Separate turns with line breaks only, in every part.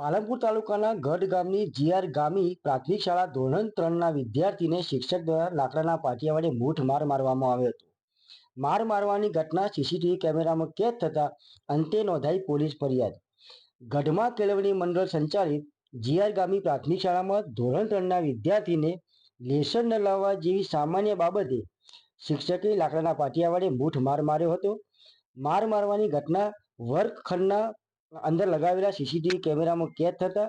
પાલનપુર તાલુકાના ગઢ ગામની જીઆર ગામી પ્રાથમિક શાળા ધોરણ ત્રણના વિદ્યાર્થીને શિક્ષક દ્વારા લાકડાના પાટિયા વડે મૂઠ માર મારવામાં આવ્યો હતો. માર મારવાની ઘટના સીસીટીવી કેમેરામાં કેદ થતાં અંતે નોંધાઈ પોલીસ ફરિયાદ. ગઢમાં કેળવણી મંડળ સંચાલિત જીઆર ગામી પ્રાથમિક શાળામાં ધોરણ ત્રણના વિદ્યાર્થીને લેસન ન લાવવા જેવી સામાન્ય બાબતે શિક્ષકે લાકડાના પાટિયા વડે મૂઠ માર માર્યો હતો. માર મારવાની ઘટના વર્ગખંડના અંદર લગાવેલા સીસીટીવી કેમેરામાં કેદ થતા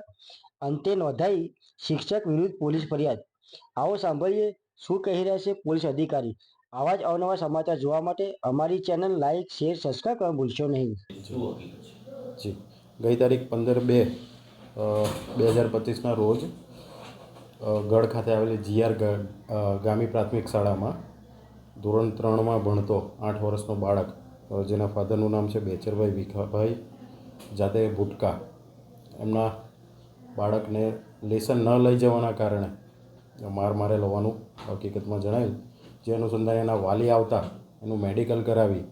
અંતે નોંધાઈ શિક્ષક વિરુદ્ધ પોલીસ ફરિયાદ. આવો સાંભળીએ શું કહી રહ્યા છે પોલીસ અધિકારી. આવા જ અવનવા સમાચાર જોવા માટે અમારી ચેનલ લાઇક શેર, સબસ્ક્રાઈબ કરવા ભૂલશો નહીં.
જી. ગઈ તારીખ પંદર બે બે હજાર પચીસના રોજ ગઢ ખાતે આવેલી જીઆર ગામી પ્રાથમિક શાળામાં ધોરણ ત્રણમાં ભણતો આઠ વર્ષનો બાળક જેના ફાધરનું નામ છે બેચરભાઈ વિખાભાઈ જાતે ભૂટકા એમના બાળકને લેસન ન લઈ જવાના કારણે માર મારેલ હોવાનું હકીકતમાં જણાયું. જે અનુસંધાને એના વાલી આવતા એનું મેડિકલ કરાવી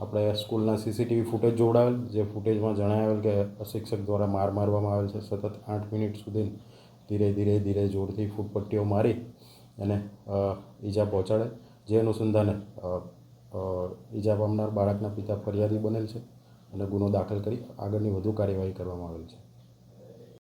આપણે સ્કૂલના સીસીટીવી ફૂટેજ જોડાવેલ, જે ફૂટેજમાં જણાવેલ કે શિક્ષક દ્વારા માર મારવામાં આવેલ છે. સતત આઠ મિનિટ સુધી ધીરે ધીરે ધીરે જોરથી ફૂટપટ્ટીઓ મારી અને ઈજા પહોંચાડે. જે અનુસંધાને ઈજા પામનાર બાળકના પિતા ફરિયાદી બનેલ છે. અને ગુનો દાખલ કરી આગળની વધુ કાર્યવાહી કરવામાં આવેલ છે.